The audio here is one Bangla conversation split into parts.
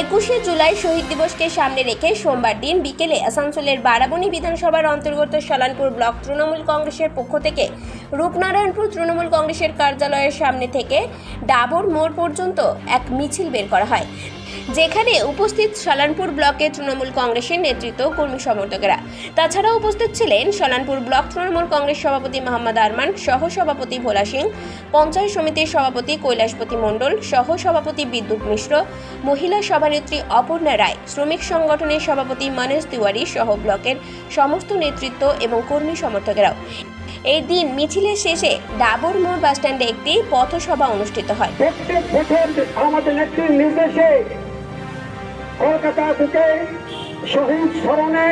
একুশে জুলাই শহীদ দিবসকে সামনে রেখে সোমবার দিন বিকেলে আসানসোলের বারাবণী বিধানসভার অন্তর্গত সলানপুর ব্লক তৃণমূল কংগ্রেসের পক্ষ থেকে রূপনারায়ণপুর তৃণমূল কংগ্রেসের কার্যালয়ের সামনে থেকে ডাবর মোড় পর্যন্ত এক মিছিল বের করা হয়। যেখানে উপস্থিত সলানপুর ব্লকের তৃণমূল কংগ্রেসের নেতৃত্ব কর্মী সমর্থকেরা। তাছাড়াও উপস্থিত ছিলেন সলানপুর ব্লক তৃণমূল কংগ্রেস সভাপতি মোহাম্মদ আরমান, সহ সভাপতি ভোলা সিং, পঞ্চায়েত সমিতির সভাপতি কৈলাসপতি মণ্ডল, সহ সভাপতি বিদ্যুৎ মিশ্র, মহিলা সভানেত্রী অপর্ণা রায়, শ্রমিক সংগঠনের সভাপতি মনোজ তিওয়ারি সহ ব্লকের সমস্ত নেতৃত্ব এবং কর্মী সমর্থকেরাও। এই দিন মিছিলের শেষে ডাবর মোড় বাসস্ট্যান্ডে একটি পথসভা অনুষ্ঠিত হয়। আমাদের নির্দেশে কলকাতা থেকে শহীদ স্মরণে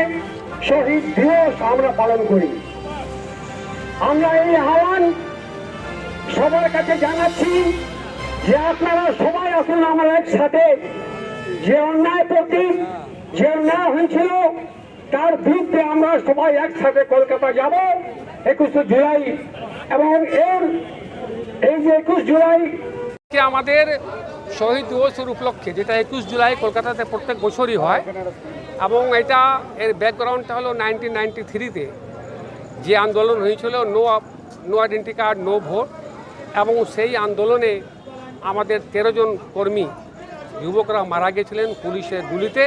শহীদ দিবস আমরা পালন করি। আমরা এই আহ্বান সবার কাছে জানাচ্ছি যে আপনারা সবাই আসুন আমরা একসাথে। যে অন্যায় প্রতি যে অন্যায় হয়েছিল, তার বিরুদ্ধে আমরা সবাই একসাথে কলকাতা যাব একুশে জুলাই। এবং এর এই যে একুশ জুলাই আমাদের শহীদ দিবসের উপলক্ষে, যেটা একুশ জুলাই কলকাতাতে প্রত্যেক বছরই হয়, এবং এটা এর ব্যাকগ্রাউন্ডটা হলো নাইনটিন নাইনটি থ্রিতে যে আন্দোলন হয়েছিল no no identity card no vote এবং সেই আন্দোলনে আমাদের তেরো জন কর্মী, যুবকরা মারা গেছিলেন পুলিশের গুলিতে।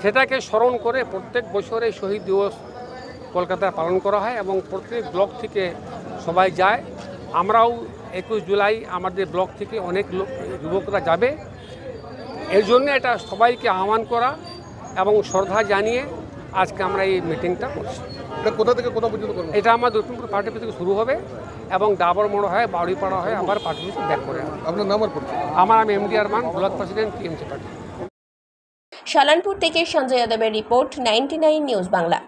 সেটাকে স্মরণ করে প্রত্যেক বছরে শহীদ দিবস কলকাতায় পালন করা হয়, এবং প্রত্যেক ব্লক থেকে সবাই যায়। আমরাও একুশ জুলাই আমাদের ব্লক থেকে অনেক লোক যুবকরা যাবে। এর জন্য এটা সবাইকে আহ্বান করা এবং শ্রদ্ধা জানিয়ে আজকে আমরা এই মিটিংটা করছি। এটা কোথা থেকে কোথা পর্যন্ত করবেন এটা আমার দক্ষিণপুর পার্টি থেকে শুরু হবে এবং ডাবর মোড় হয় বাউড়িপাড়া হয় আবার পার্টি অফিসে ব্যাক করে। আপনার নাম আর আমার আমি MD Arman block president TMC party. Salanpur থেকে সঞ্জয় যাদবের রিপোর্ট নাইনটি নিউজ বাংলা।